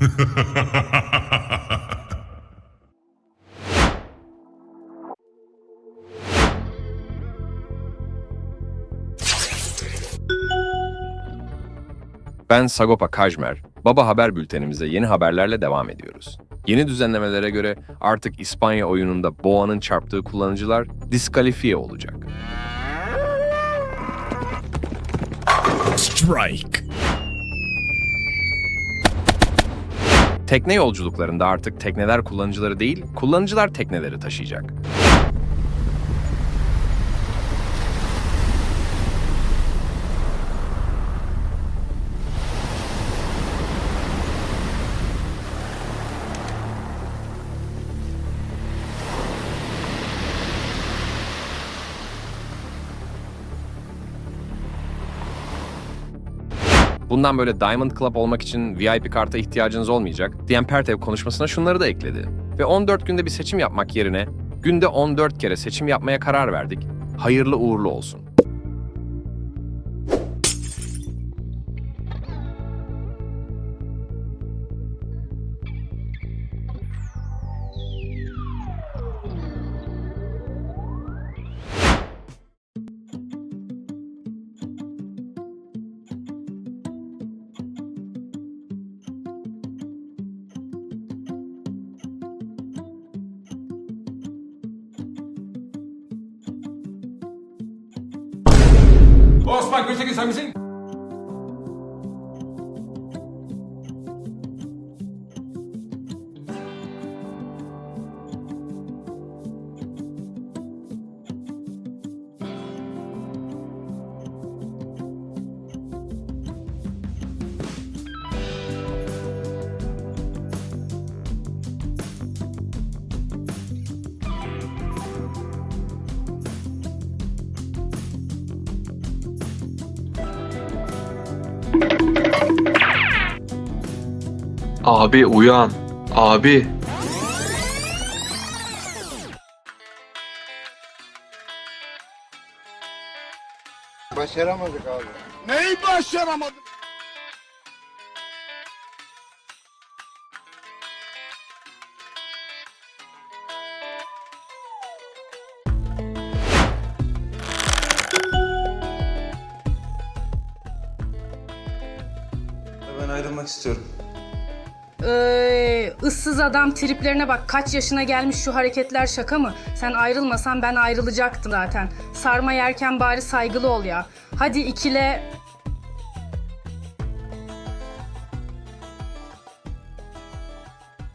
Ben Sagopa Kajmer. Baba Haber bültenimize yeni haberlerle devam ediyoruz. Yeni düzenlemelere göre artık İspanya oyununda boğanın çarptığı kullanıcılar diskalifiye olacak. Strike. Tekne yolculuklarında artık tekneler kullanıcıları değil, kullanıcılar tekneleri taşıyacak. Bundan böyle Diamond Club olmak için VIP karta ihtiyacınız olmayacak. Diyen Pertev konuşmasına şunları da ekledi. Ve 14 günde bir seçim yapmak yerine günde 14 kere seçim yapmaya karar verdik. Hayırlı uğurlu olsun. Osman Gültekin sen misin? Abi uyan. Abi. Başaramadık abi. Neyi başaramadık? Ben ayrılmak istiyorum. Ee, ıssız adam triplerine bak kaç yaşına gelmiş şu hareketler şaka mı? Sen ayrılmasan ben ayrılacaktım zaten. Sarma yerken bari saygılı ol ya. Hadi ikile